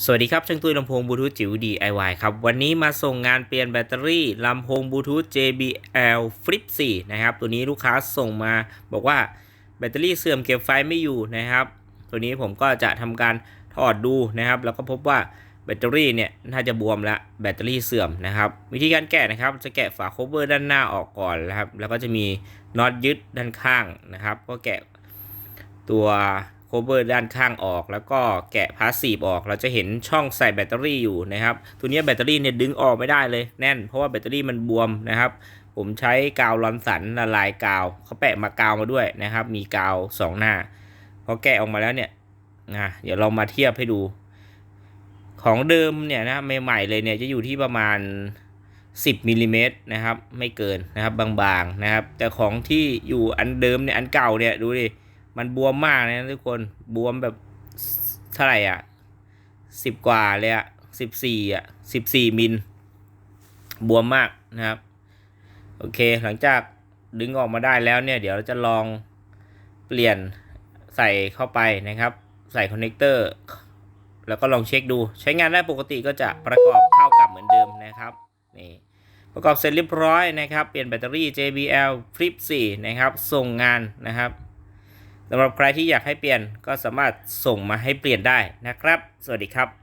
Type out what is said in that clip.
สวัสดีครับ ช่างตุ้ยลำโพงบลูทูธจิ๋ว DIY ครับ วันนี้มาส่งงานเปลี่ยนแบตเตอรี่ลำโพงบลูทูธ JBL Flip 4 นะครับ ตัวนี้ลูกค้าส่งมาบอกว่าแบตเตอรี่เสื่อมเก็บไฟไม่อยู่นะครับ ตัวนี้ผมก็จะทำการถอดดูนะครับ แล้วก็พบว่าแบตเตอรี่เนี่ยน่าจะบวมแล้วแบตเตอรี่เสื่อมนะครับ วิธีการแกะนะครับ จะแกะฝาโคเวอร์ด้านหน้าออกก่อนนะครับ แล้วก็จะมีน็อตยึดด้านข้างนะครับ ก็แกะตัว คเวอร์ด้านข้างออก แล้วก็แกะพาสซีฟออก เราจะเห็นช่องใส่แบตเตอรี่อยู่นะครับ ตัวนี้แบตเตอรี่เนี่ยดึงออกไม่ได้เลยแน่น เพราะว่าแบตเตอรี่มันบวมนะครับ ผมใช้กาวลอนสันละลายกาวเขาแปะมากาวมาด้วยนะครับ มีกาวสองหน้า พอแกะออกมาแล้วเนี่ยนะเดี๋ยวเรามาเทียบให้ดู ของเดิมเนี่ยนะใหม่ๆเลยเนี่ยจะอยู่ที่ประมาณ 10มิลลิเมตรนะครับ ไม่เกินนะครับบางๆนะครับ แต่ของที่อยู่อันเดิมเนี่ยอันเก่าเนี่ยดูดิ มันบวมมากนะทุกคนบวมแบบเท่าไหร่อะสิบกว่าเลยอะสิบสี่อะสิบสี่มิลบวมมากนะครับ โอเคหลังจากดึงออกมาได้แล้วเนี่ย เดี๋ยวเราจะลองเปลี่ยนใส่เข้าไปนะครับ ใส่คอนเนคเตอร์แล้วก็ลองเช็คดู ใช้งานได้ปกติก็จะประกอบเข้ากับเหมือนเดิมนะครับนี่ประกอบเสร็จเรียบร้อยนะครับ เปลี่ยนแบตเตอรี่ JBL Flip 4 นะครับ ส่งงานนะครับ สำหรับใครที่อยากให้เปลี่ยนก็สามารถส่งมาให้เปลี่ยนได้นะครับ สวัสดีครับ